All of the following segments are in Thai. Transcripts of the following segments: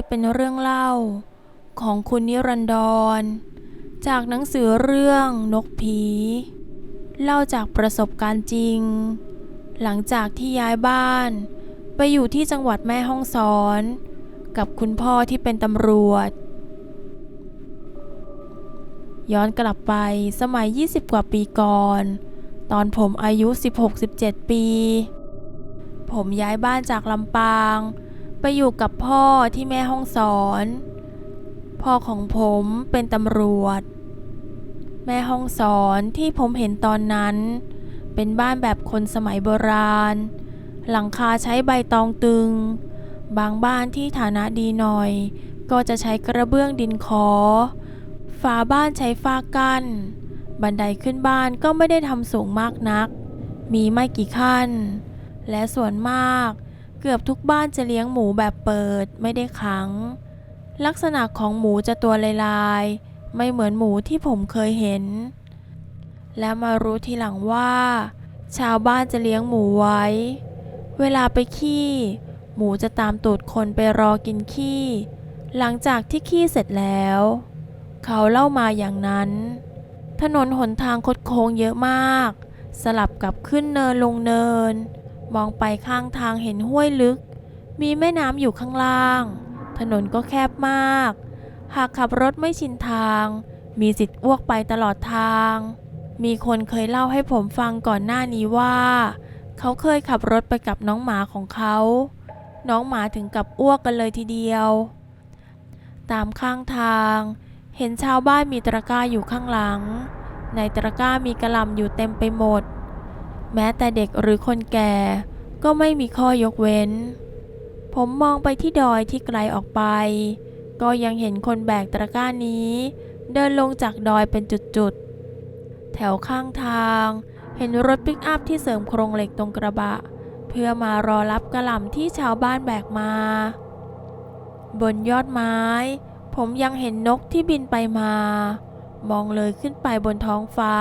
เรื่องนี้เป็นเรื่องเล่าของคุณนิรันดร จากหนังสือเรื่องนกผี เล่าจากประสบการณ์จริง หลังจากที่ย้ายบ้านไปอยู่ที่จังหวัดแม่ฮ่องสอน กับคุณพ่อที่เป็นตำรวจ ย้อนกลับไปสมัย 20 กว่าปีก่อน ตอนผมอายุ 16-17 ปี ผมย้ายบ้านจากลำปาง ไปอยู่กับพ่อที่แม่ห้องสอน พ่อของผมเป็นตำรวจ แม่ห้องสอนที่ผมเห็นตอนนั้น เป็นบ้านแบบคนสมัยโบราณ หลังคาใช้ใบตองตึง บางบ้านที่ฐานะดีหน่อย ก็จะใช้กระเบื้องดินขอ ฝาบ้านใช้ฝ้ากัน้น บันไดขึ้นบ้านก็ไม่ได้ทำสูงมากนัก มีไม่กี่ขั้น และส่วนมาก เกือบทุกบ้านจะเลี้ยงหมูแบบเปิดไม่ได้ขัง ลักษณะของหมูจะตัวลายๆ ไม่เหมือนหมูที่ผมเคยเห็น และมารู้ทีหลังว่า ชาวบ้านจะเลี้ยงหมูไว้ เวลาไปขี้ หมูจะตามตูดคนไปรอกินขี้ หลังจากที่ขี้เสร็จแล้ว เขาเล่ามาอย่างนั้น ถนนหนทางคดโค้งเยอะมาก สลับกับขึ้นเนินลงเนิน มองไปข้างทางเห็นห้วยลึก มีแม่น้ำอยู่ข้างล่าง ถนนก็แคบมาก หากขับรถไม่ชินทาง มีสิทธิ์อ้วกไปตลอดทาง มีคนเคยเล่าให้ผมฟังก่อนหน้านี้ว่า เขาเคยขับรถไปกับน้องหมาของเขา น้องหมาถึงกับอ้วกกันเลยทีเดียว ตามข้างทาง เห็นชาวบ้านมีตะกร้าอยู่ข้างหลัง ในตะกร้ามีกระลำอยู่เต็มไปหมด แม้แต่เด็กหรือคนแก่ก็ไม่มีข้อยกเว้น ผมมองไปที่ดอยที่ไกลออกไป ก็ยังเห็นคนแบกตะกร้านี้ เดินลงจากดอยเป็นจุดๆ แถวข้างทาง เห็นรถปิกอัพที่เสริมโครงเหล็กตรงกระบะ เพื่อมารอรับกระหล่ำที่ชาวบ้านแบกมา บนยอดไม้ ผมยังเห็นนกที่บินไปมา มองเลยขึ้นไปบนท้องฟ้า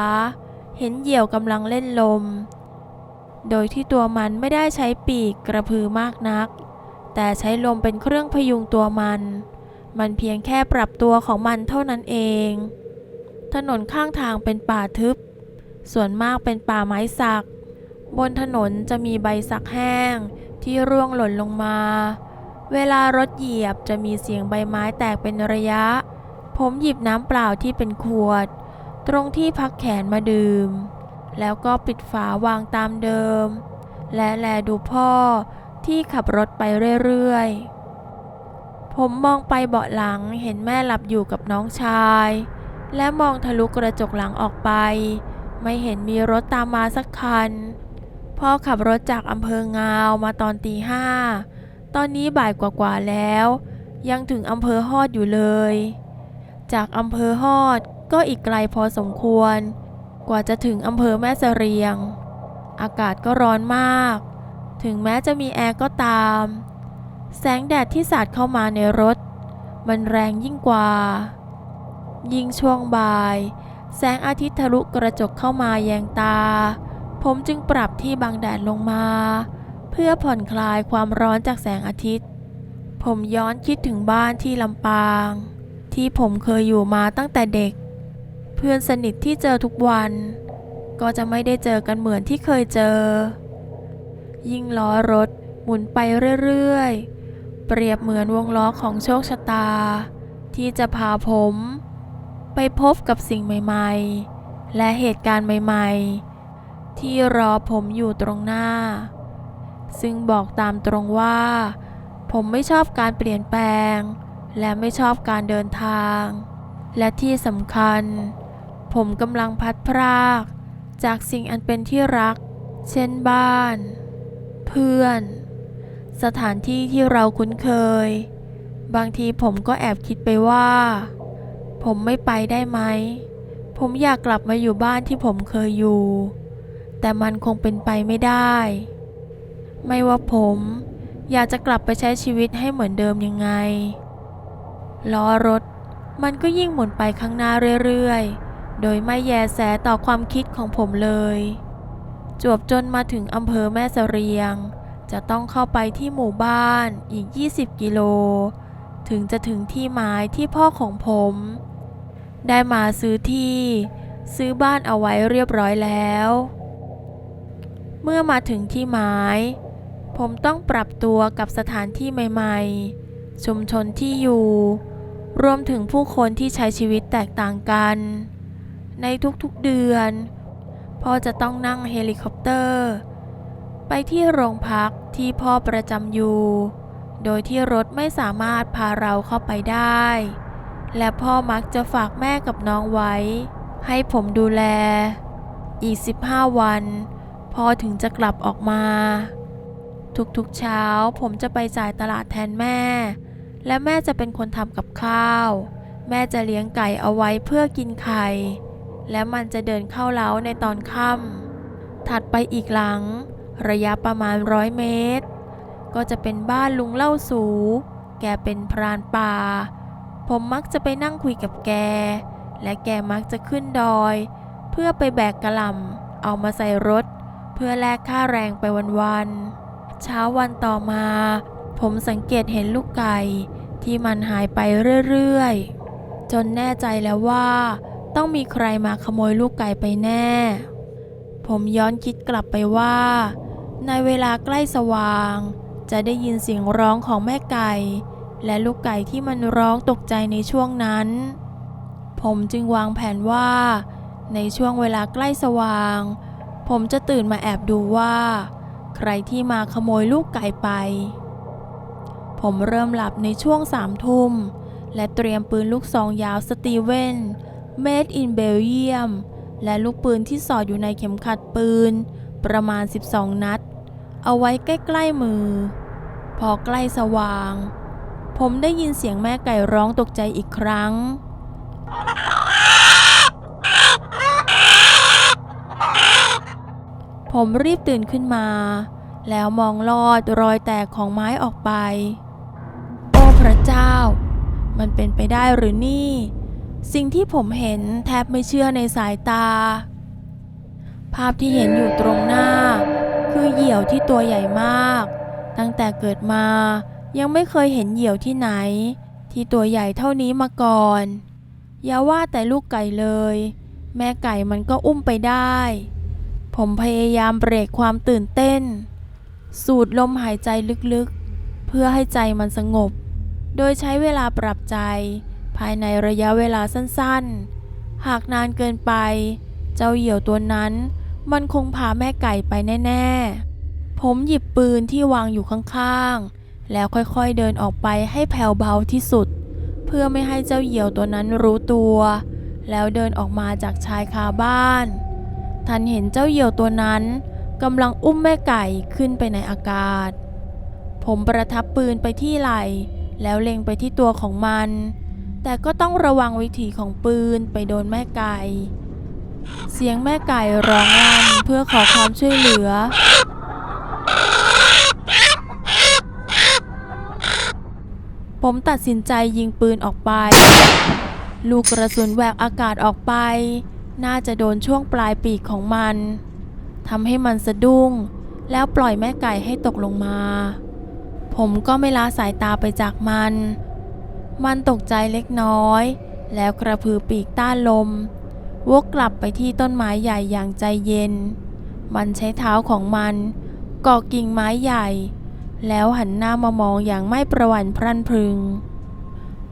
เห็นเหยี่ยวกำลังเล่นลม โดยที่ตัวมันไม่ได้ใช้ปีกกระพือมากนัก แต่ใช้ลมเป็นเครื่องพยุงตัวมัน มันเพียงแค่ปรับตัวของมันเท่านั้นเอง ถนนข้างทางเป็นป่าทึบ ส่วนมากเป็นป่าไม้สัก บนถนนจะมีใบสักแห้งที่ร่วงหล่นลงมา เวลารถเหยียบจะมีเสียงใบไม้แตกเป็นระยะ ผมหยิบน้ำเปล่าที่เป็นขวด ตรงที่พักแขนมาดื่ม แล้วก็ปิดฝาวางตามเดิม และแลดูพ่อที่ขับรถไปเรื่อยๆ ผมมองไปเบาะหลังเห็นแม่หลับอยู่กับน้องชาย และมองทะลุกระจกหลังออกไป ไม่เห็นมีรถตามมาสักคัน พ่อขับรถจากอำเภองาวมาตอนตีห้า ตอนนี้บ่ายกว่าๆแล้ว ยังถึงอำเภอฮอดอยู่เลย จากอำเภอฮอดก็อีกไกลพอสมควร กว่าจะถึงอำเภอแม่เสรียง อากาศก็ร้อนมาก ถึงแม้จะมีแอร์ก็ตาม แสงแดดที่สาดเข้ามาในรถ มันแรงยิ่งกว่า ยิ่งช่วงบ่าย แสงอาทิตย์ทะลุกระจกเข้ามาแยงตา ผมจึงปรับที่บังแดดลงมา เพื่อผ่อนคลายความร้อนจากแสงอาทิตย์ ผมย้อนคิดถึงบ้านที่ลำปาง ที่ผมเคยอยู่มาตั้งแต่เด็ก เพื่อนสนิทที่เจอทุกวัน ก็จะไม่ได้เจอกันเหมือนที่เคยเจอ ยิ่งล้อรถหมุนไปเรื่อยๆ เปรียบเหมือนวงล้อของโชคชะตา ที่จะพาผม ไปพบกับสิ่งใหม่ๆ และเหตุการณ์ใหม่ๆ ที่รอผมอยู่ตรงหน้า ซึ่งบอกตามตรงว่า ผมไม่ชอบการเปลี่ยนแปลง และไม่ชอบการเดินทาง และที่สำคัญ ผมกำลังพัดพราก จากสิ่งอันเป็นที่รัก เช่นบ้าน เพื่อน สถานที่ที่เราคุ้นเคย บางทีผมก็แอบคิดไปว่า ผมไม่ไปได้ไหม ผมอยากกลับมาอยู่บ้านที่ผมเคยอยู่ แต่มันคงเป็นไปไม่ได้ ไม่ว่าผมอยากจะกลับไปใช้ชีวิตให้เหมือนเดิมยังไงล้อรถมันก็ยิ่งหมุนไปข้างหน้าเรื่อยๆ โดยไม่แยแสต่อความคิดของผมเลย จวบจนมาถึงอำเภอแม่เสรียง จะต้องเข้าไปที่หมู่บ้านอีก 20 กิโล ถึงจะถึงที่หมายที่พ่อของผม ได้มาซื้อที่ ซื้อบ้านเอาไว้เรียบร้อยแล้ว เมื่อมาถึงที่หมาย ผมต้องปรับตัวกับสถานที่ใหม่ๆ ชุมชนที่อยู่รวมถึงผู้คนที่ใช้ชีวิตแตกต่างกัน ในทุกๆเดือน พ่อจะต้องนั่งเฮลิคอปเตอร์ ไปที่โรงพักที่พ่อประจำอยู่ โดยที่รถไม่สามารถพาเราเข้าไปได้ และพ่อมักจะฝากแม่กับน้องไว้ ให้ผมดูแล อีก 15 วัน พ่อถึงจะกลับออกมา ทุกๆเช้าผมจะไปจ่ายตลาดแทนแม่ และแม่จะเป็นคนทำกับข้าว แม่จะเลี้ยงไก่เอาไว้เพื่อกินไข่ และมันจะเดินเข้าเล้าในตอนค่ำถัดไปอีกหลัง ระยะประมาณร้อยเมตร ก็จะเป็นบ้านลุงเล่าสู แกเป็นพรานป่า ผมมักจะไปนั่งคุยกับแก และแกมักจะขึ้นดอย เพื่อไปแบกกระลำเอามาใส่รถ เพื่อแลกค่าแรงไปวันๆ เช้าวันต่อมา ผมสังเกตเห็นลูกไก่ที่มันหายไปเรื่อยๆ จนแน่ใจแล้วว่า ต้องมีใครมาขโมยลูกไก่ไปแน่ ผมย้อนคิดกลับไปว่า ในเวลาใกล้สว่าง จะได้ยินเสียงร้องของแม่ไก่ และลูกไก่ที่มันร้องตกใจในช่วงนั้น ผมจึงวางแผนว่า ในช่วงเวลาใกล้สว่าง ผมจะตื่นมาแอบดูว่า ใครที่มาขโมยลูกไก่ไป ผมเริ่มหลับในช่วงสามทุ่มและเตรียมปืนลูกซองยาวสตีเวน Made in Belgium และลูกปืนที่สอดอยู่ในเข็มขัดปืน ประมาณ 12 นัด เอาไว้ใกล้ๆมือ พอใกล้สว่าง ผมได้ยินเสียงแม่ไก่ร้องตกใจอีกครั้ง ผมรีบตื่นขึ้นมา แล้วมองลอดรอยแตกของไม้ออกไป โอ้พระเจ้า มันเป็นไปได้หรือนี่ สิ่งที่ผมเห็นแทบไม่เชื่อในสายตา ภาพที่เห็นอยู่ตรงหน้า คือเหยี่ยวที่ตัวใหญ่มาก ตั้งแต่เกิดมายังไม่เคยเห็นเหยี่ยวที่ไหน ที่ตัวใหญ่เท่านี้มาก่อน อย่าว่าแต่ลูกไก่เลย แม่ไก่มันก็อุ้มไปได้ ผมพยายามเบรกความตื่นเต้น สูดลมหายใจลึกๆ เพื่อให้ใจมันสงบ โดยใช้เวลาปรับใจ ภายในระยะเวลาสั้นๆ หากนานเกินไป เจ้าเหยี่ยวตัวนั้น มันคงพาแม่ไก่ไปแน่ ๆ ผมหยิบปืนที่วางอยู่ข้างๆ แล้วค่อยๆเดินออกไปให้แผ่วเบาที่สุด เพื่อไม่ให้เจ้าเหยี่ยวตัวนั้นรู้ตัว แล้วเดินออกมาจากชายคาบ้าน ทันเห็นเจ้าเหยี่ยวตัวนั้นกำลังอุ้มแม่ไก่ขึ้นไปในอากาศ ผมประทับปืนไปที่ไหล่ แล้วเล็งไปที่ตัวของมัน แต่ก็ต้องระวังวิถีของปืนไปโดนแม่ไก่ เสียงแม่ไก่ร้องลั่นเพื่อขอความช่วยเหลือ ผมตัดสินใจยิงปืนออกไป ลูกกระสุนแหวกอากาศออกไป น่าจะโดนช่วงปลายปีกของมันทำให้มันสะดุ้ง แล้วปล่อยแม่ไก่ให้ตกลงมา ผมก็ไม่ละสายตาไปจากมัน มันตกใจเล็กน้อย แล้วกระพือปีกต้านลม วกกลับไปที่ต้นไม้ใหญ่อย่างใจเย็น มันใช้เท้าของมันเกาะกิ่งไม้ใหญ่ แล้วหันหน้ามามองอย่างไม่ประหวั่นพรั่นพรึง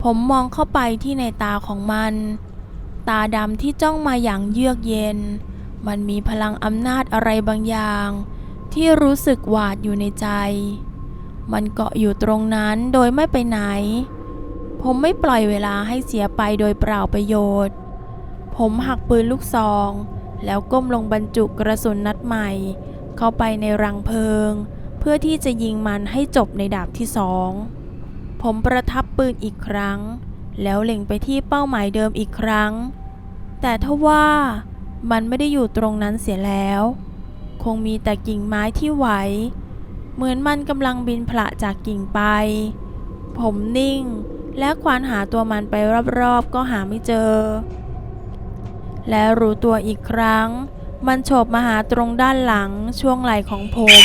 ผมมองเข้าไปที่ในตาของมัน ตาดำที่จ้องมาอย่างเยือกเย็น มันมีพลังอำนาจอะไรบางอย่าง ที่รู้สึกหวาดอยู่ในใจ มันเกาะอยู่ตรงนั้นโดยไม่ไปไหน ผมไม่ปล่อยเวลาให้เสียไปโดยเปล่าประโยชน์ ผมหักปืนลูกซอง แล้วก้มลงบรรจุกระสุนนัดใหม่ เข้าไปในรังเพลิง เพื่อที่จะยิงมันให้จบในดาบที่สอง ผมประทับปืนอีกครั้ง แล้วเล็งไปที่เป้าหมายเดิมอีกครั้ง แต่ทว่ามันไม่ได้อยู่ตรงนั้นเสียแล้ว คงมีแต่กิ่งไม้ที่ไหว เหมือนมันกำลังบินผละจากกิ่งไป ผมนิ่ง และควานหาตัวมันไปรอบๆ ก็หาไม่เจอ และรู้ตัวอีกครั้ง มันโฉบมาหาตรงด้านหลังช่วงไหล่ของผม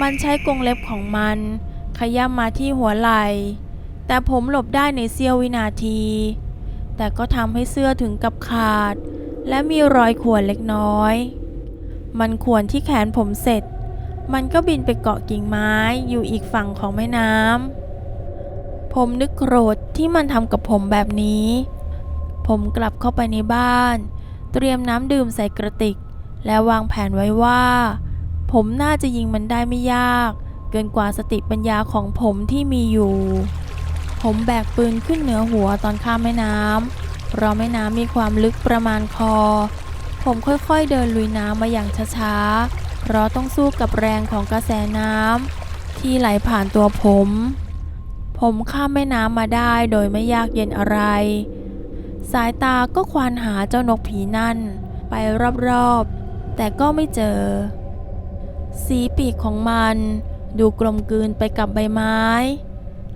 มันใช้กรงเล็บของมัน ขย้ำมาที่หัวไหล่ แต่ผมหลบได้ในเสี้ยววินาที แต่ก็ทำให้เสื้อถึงกับขาด และมีรอยข่วนเล็กน้อย มันข่วนที่แขนผมเสร็จ มันก็บินไปเกาะกิ่งไม้อยู่อีกฝั่งของแม่น้ำ ผมนึกโกรธที่มันทำกับผมแบบนี้ ผมกลับเข้าไปในบ้าน เตรียมน้ำดื่มใส่กระติก และวางแผนไว้ว่า ผมน่าจะยิงมันได้ไม่ยาก เกินกว่าสติปัญญาของผมที่มีอยู่ ผมแบกปืนขึ้นเหนือหัวตอนข้ามแม่น้ำเพราะแม่น้ำมีความลึกประมาณคอ ผมค่อยๆเดินลุยน้ำมาอย่างช้าๆ เพราะต้องสู้กับแรงของกระแสน้ำที่ไหลผ่านตัวผม ผมข้ามแม่น้ำมาได้โดยไม่ยากเย็นอะไร สายตาก็ควานหาเจ้านกผีนั่น ไปรอบๆ แต่ก็ไม่เจอ สีปีกของมันดูกลมกลืนไปกับใบไม้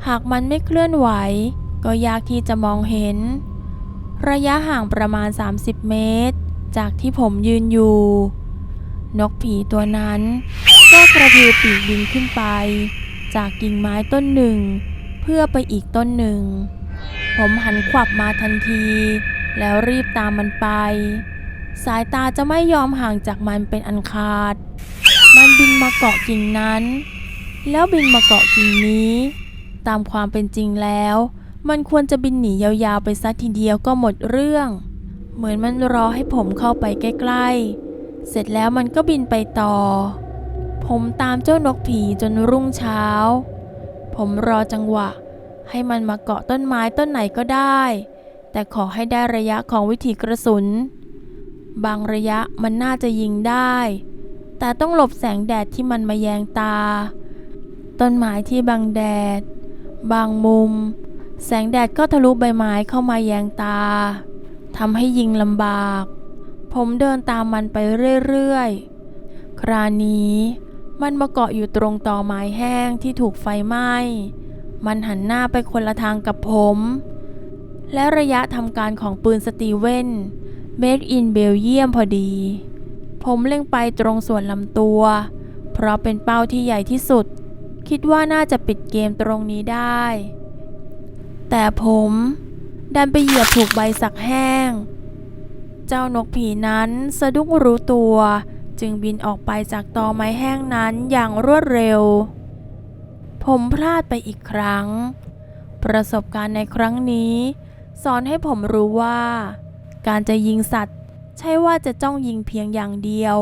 หากมันไม่เคลื่อนไหว ก็ยากที่จะมองเห็น ระยะห่างประมาณ 30 เมตร จากที่ผมยืนอยู่ นกผีตัวนั้น ก็กระพือปีกบินขึ้นไป จากกิ่งไม้ต้นหนึ่ง เพื่อไปอีกต้นหนึ่ง ผมหันขวับมาทันที แล้วรีบตามมันไป สายตาจะไม่ยอมห่างจากมันเป็นอันขาด มันบินมาเกาะกิ่งนั้น แล้วบินมาเกาะกิ่งนี้ ตามความเป็นจริงแล้ว มันควรจะบินหนียาวๆไปซะทีเดียวก็หมดเรื่อง เหมือนมันรอให้ผมเข้าไปใกล้ๆ เสร็จแล้วมันก็บินไปต่อ ผมตามเจ้านกผีจนรุ่งเช้า ผมรอจังหวะ ให้มันมาเกาะต้นไม้ต้นไหนก็ได้ แต่ขอให้ได้ระยะของวิถีกระสุน บางระยะมันน่าจะยิงได้ แต่ต้องหลบแสงแดดที่มันมาแยงตา ต้นไม้ที่บังแดด บางมุม แสงแดดก็ทะลุใบไม้เข้ามาแยงตาทำให้ยิงลำบาก ผมเดินตามมันไปเรื่อยๆ คราวนี้มันมาเกาะอยู่ตรงตอไม้แห้งที่ถูกไฟไหม้ มันหันหน้าไปคนละทางกับผม และระยะทำการของปืนสตีเวน Made in Belgium พอดี ผมเล็งไปตรงส่วนลำตัว เพราะเป็นเป้าที่ใหญ่ที่สุด คิดว่าน่าจะปิดเกมตรงนี้ได้ แต่ผม ดันไปเหยียบถูกใบสักแห้ง เจ้านกผีนั้นสะดุ้งรู้ตัว จึงบินออกไปจากตอไม้แห้งนั้นอย่างรวดเร็ว ผมพลาดไปอีกครั้ง ประสบการณ์ในครั้งนี้ สอนให้ผมรู้ว่า การจะยิงสัตว์ ใช่ว่าจะจ้องยิงเพียงอย่างเดียว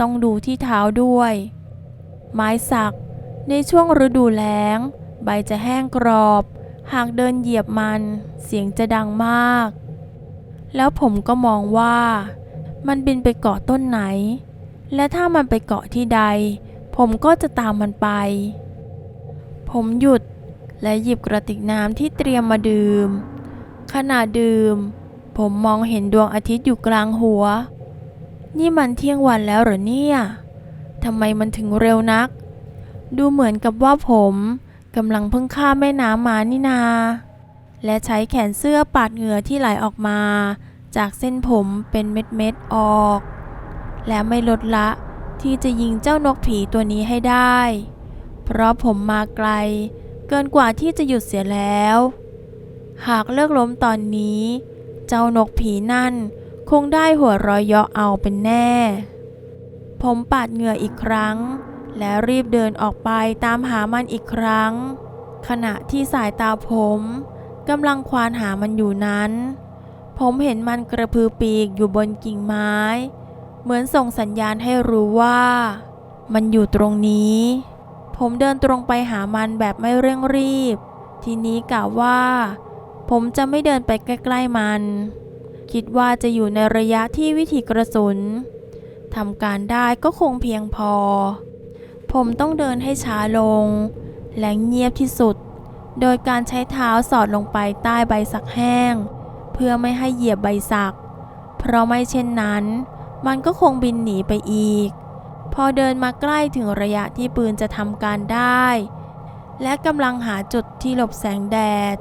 ต้องดูที่เท้าด้วย ไม้สัก ในช่วงฤดูแล้ง ใบจะแห้งกรอบ หากเดินเหยียบมัน เสียงจะดังมาก แล้วผมก็มองว่า มันบินไปเกาะต้นไหน และถ้ามันไปเกาะที่ใด ผมก็จะตามมันไป ผมหยุดและหยิบกระติกน้ำที่เตรียมมาดื่ม ขณะดื่ม ผมมองเห็นดวงอาทิตย์อยู่กลางหัว นี่มันเที่ยงวันแล้วหรอเนี่ยทำไมมันถึงเร็วนัก ดูเหมือนกับว่าผมกำลังเพิ่งข้ามแม่น้ำมานี่นา และใช้แขนเสื้อปาดเหงื่อที่ไหลออกมา จากเส้นผมเป็นเม็ดๆออก และไม่ลดละที่จะยิงเจ้านกผีตัวนี้ให้ได้ เพราะผมมาไกล เกินกว่าที่จะหยุดเสียแล้ว หากเลิกล้มตอนนี้ เจ้านกผีนั่นคงได้หัวรอยเยาะเอาเป็นแน่ ผมปาดเหงื่ออีกครั้ง และรีบเดินออกไปตามหามันอีกครั้ง ขณะที่สายตาผม กำลังควานหามันอยู่นั้น ผมเห็นมันกระพือปีกอยู่บนกิ่งไม้ เหมือนส่งสัญญาณให้รู้ว่า มันอยู่ตรงนี้ ผมเดินตรงไปหามันแบบไม่เร่งรีบ ทีนี้กล่าวว่า ผมจะไม่เดินไปใกล้ ๆมัน คิดว่าจะอยู่ในระยะที่วิถีกระสุนทำการได้ก็คงเพียงพอ ผมต้องเดินให้ช้าลง และเงียบที่สุด โดยการใช้เท้าสอดลงไปใต้ใบสักแห้ง เพื่อไม่ให้เหยียบใบสัก เพราะไม่เช่นนั้น มันก็คงบินหนีไปอีก พอเดินมาใกล้ถึงระยะที่ปืนจะทำการได้ และกำลังหาจุดที่หลบแสงแดด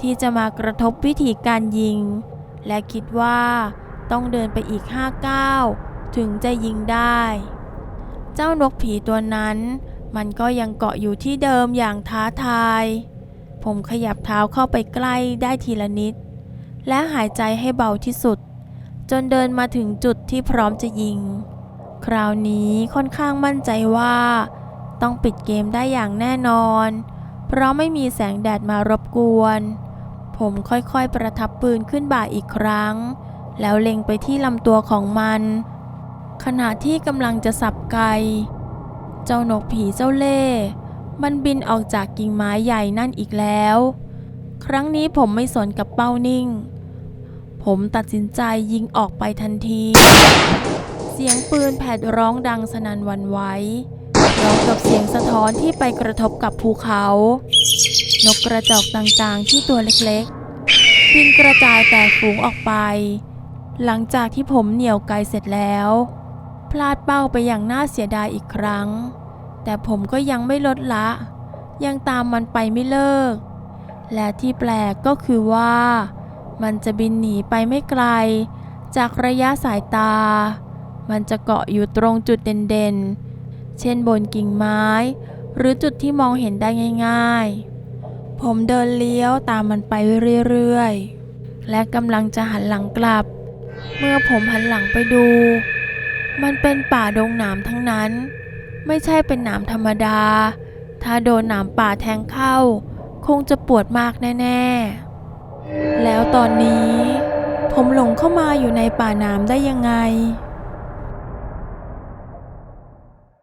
ที่จะมากระทบวิธีการยิง และคิดว่าต้องเดินไปอีกห้าก้าวถึงจะยิงได้ เจ้านกผีตัวนั้น มันก็ยังเกาะอยู่ที่เดิมอย่างท้าทาย ผมขยับเท้าเข้าไปใกล้ได้ทีละนิด และหายใจให้เบาที่สุด จนเดินมาถึงจุดที่พร้อมจะยิง คราวนี้ค่อนข้างมั่นใจว่า ต้องปิดเกมได้อย่างแน่นอน เพราะไม่มีแสงแดดมารบกวน ผมค่อยๆประทับปืนขึ้นบ่าอีกครั้ง แล้วเล็งไปที่ลำตัวของมัน ขณะที่กำลังจะสับไก เจ้านกผีเจ้าเล่ มันบินออกจากกิ่งไม้ใหญ่นั่นอีกแล้ว ครั้งนี้ผมไม่สนกับเป้านิ่ง ผมตัดสินใจยิงออกไปทันที เสียงปืนแผดร้องดังสนั่นวันไหวพร้อมกับเสียงสะท้อนที่ไปกระทบกับภูเขา นกกระจอกต่างๆที่ตัวเล็กๆบินกระจายแตกฝูงออกไป หลังจากที่ผมเหนี่ยวไกลเสร็จแล้ว พลาดเป้าไปอย่างน่าเสียดายอีกครั้ง แต่ผมก็ยังไม่ลดละ ยังตามมันไปไม่เลิก และที่แปลกก็คือว่า มันจะบินหนีไปไม่ไกล จากระยะสายตา มันจะเกาะอยู่ตรงจุดเด่นๆ เช่นบนกิ่งไม้ หรือจุดที่มองเห็นได้ง่าย ๆ ผมเดินเลี้ยวตามมันไปเรื่อยๆ และกำลังจะหันหลังกลับ เมื่อผมหันหลังไปดู มันเป็นป่าดงหนามทั้งนั้น ไม่ใช่เป็นหนามธรรมดา ถ้าโดนหนามป่าแทงเข้า คงจะปวดมากแน่ ๆ แล้วตอนนี้ ผมหลงเข้ามาอยู่ในป่าหนามได้ยังไง